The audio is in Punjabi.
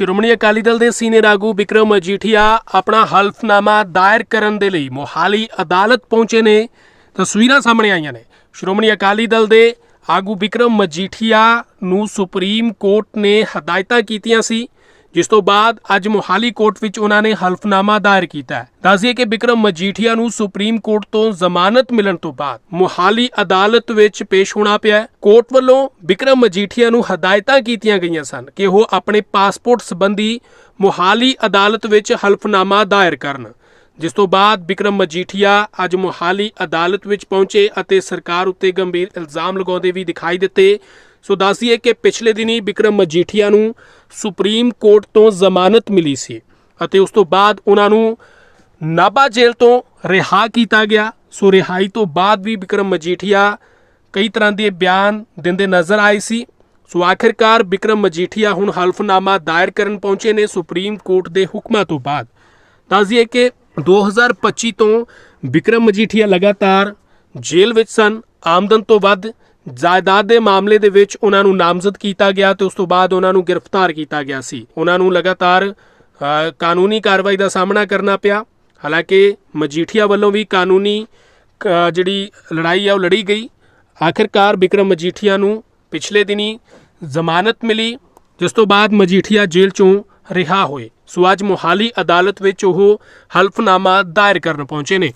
ਸ਼੍ਰੋਮਣੀ ਅਕਾਲੀ ਦਲ ਦੇ ਸੀਨੀਅਰ ਆਗੂ ਵਿਕਰਮ ਮਜੀਠੀਆ ਆਪਣਾ ਹਲਫਨਾਮਾ ਦਾਇਰ ਕਰਨ ਦੇ ਲਈ ਮੋਹਾਲੀ ਅਦਾਲਤ ਪਹੁੰਚੇ ਨੇ। ਤਸਵੀਰਾਂ ਸਾਹਮਣੇ ਆਈਆਂ ਨੇ। ਸ਼੍ਰੋਮਣੀ ਅਕਾਲੀ ਦਲ ਦੇ ਆਗੂ ਵਿਕਰਮ ਮਜੀਠੀਆ ਨੂੰ ਸੁਪਰੀਮ ਕੋਰਟ ਨੇ ਹਦਾਇਤਾਂ ਕੀਤੀਆਂ ਸੀ। ਜਿਸ ਤੋਂ ਬਾਅਦ ਅੱਜ ਮੋਹਾਲੀ ਕੋਰਟ ਵਿੱਚ ਉਹਨਾਂ ਨੇ ਹਲਫਨਾਮਾ ਦਾਇਰ ਕੀਤਾ ਹੈ। ਦੱਸਦੀਏ ਕਿ ਵਿਕਰਮ ਮਜੀਠੀਆ ਨੂੰ ਸੁਪਰੀਮ ਕੋਰਟ ਤੋਂ ਜ਼ਮਾਨਤ ਮਿਲਣ ਤੋਂ ਬਾਅਦ ਮੋਹਾਲੀ ਅਦਾਲਤ ਵਿੱਚ ਪੇਸ਼ ਹੋਣਾ ਪਿਆ ਕੋਰਟ ਵੱਲੋਂ ਵਿਕਰਮ ਮਜੀਠੀਆ ਨੂੰ ਹਦਾਇਤਾਂ ਕੀਤੀਆਂ ਗਈਆਂ ਸਨ ਕਿ ਉਹ ਆਪਣੇ ਪਾਸਪੋਰਟ ਸੰਬੰਧੀ ਮੋਹਾਲੀ ਅਦਾਲਤ ਵਿੱਚ ਹਲਫਨਾਮਾ ਦਾਇਰ ਕਰਨ। ਜਿਸ ਤੋਂ ਬਾਅਦ ਬਿਕਰਮ ਮਜੀਠੀਆ ਅੱਜ ਮੋਹਾਲੀ ਅਦਾਲਤ ਵਿੱਚ ਪਹੁੰਚੇ ਅਤੇ ਸਰਕਾਰ ਉੱਤੇ ਗੰਭੀਰ ਇਲਜ਼ਾਮ ਲਗਾਉਂਦੇ ਵੀ ਦਿਖਾਈ ਦਿੱਤੇ ਸੋ ਦੱਸੀਏ ਕਿ ਪਿਛਲੇ ਦਿਨੀ ਵਿਕਰਮ ਮਜੀਠੀਆ ਨੂੰ ਸੁਪਰੀਮ ਕੋਰਟ ਤੋਂ ਜ਼ਮਾਨਤ ਮਿਲੀ ਸੀ ਅਤੇ ਉਸ ਤੋਂ ਬਾਅਦ ਉਹਨਾਂ ਨੂੰ ਨਾਭਾ ਜੇਲ੍ਹ ਤੋਂ ਰਿਹਾ ਕੀਤਾ ਗਿਆ। ਸੋ ਰਿਹਾਈ ਤੋਂ ਬਾਅਦ ਵੀ ਵਿਕਰਮ ਮਜੀਠੀਆ ਕਈ ਤਰ੍ਹਾਂ ਦੇ ਬਿਆਨ ਦਿੰਦੇ ਨਜ਼ਰ ਆਏ ਸੀ। ਸੋ ਆਖਿਰਕਾਰ ਵਿਕਰਮ ਮਜੀਠੀਆ ਹੁਣ ਹਲਫਨਾਮਾ ਦਾਇਰ ਕਰਨ ਪਹੁੰਚੇ ਨੇ ਸੁਪਰੀਮ ਕੋਰਟ ਦੇ ਹੁਕਮਾਂ ਤੋਂ ਬਾਅਦ। ਦੱਸਦੀਏ ਕਿ 2025 ਤੋਂ ਵਿਕਰਮ ਮਜੀਠੀਆ ਲਗਾਤਾਰ ਜੇਲ੍ਹ ਵਿੱਚ ਸਨ। ਆਮਦਨ ਤੋਂ ਵੱਧ ਜਾਇਦਾਦ ਦੇ ਮਾਮਲੇ ਦੇ ਵਿੱਚ ਉਹਨਾਂ ਨੂੰ ਨਾਮਜ਼ਦ ਕੀਤਾ ਗਿਆ ਤੇ ਉਸ ਤੋਂ ਬਾਅਦ ਉਹਨਾਂ ਨੂੰ ਗ੍ਰਿਫਤਾਰ ਕੀਤਾ ਗਿਆ ਸੀ। ਉਹਨਾਂ ਨੂੰ ਲਗਾਤਾਰ ਕਾਨੂੰਨੀ ਕਾਰਵਾਈ ਦਾ ਸਾਹਮਣਾ ਕਰਨਾ ਪਿਆ। ਹਾਲਾਂਕਿ ਮਜੀਠੀਆ ਵੱਲੋਂ ਵੀ ਕਾਨੂੰਨੀ ਜਿਹੜੀ ਲੜਾਈ ਆ ਉਹ ਲੜੀ ਗਈ। ਆਖਿਰਕਾਰ ਵਿਕਰਮ ਮਜੀਠੀਆ ਨੂੰ ਪਿਛਲੇ ਦਿਨੀ ਜ਼ਮਾਨਤ ਮਿਲੀ, ਜਿਸ ਤੋਂ ਬਾਅਦ ਮਜੀਠੀਆ ਜੇਲ੍ਹ ਚੋਂ ਰਿਹਾ ਹੋਏ। ਸੋ ਅੱਜ ਮੋਹਾਲੀ ਅਦਾਲਤ ਵਿੱਚ ਉਹ ਹਲਫਨਾਮਾ ਦਾਇਰ ਕਰਨ ਪਹੁੰਚੇ ਨੇ।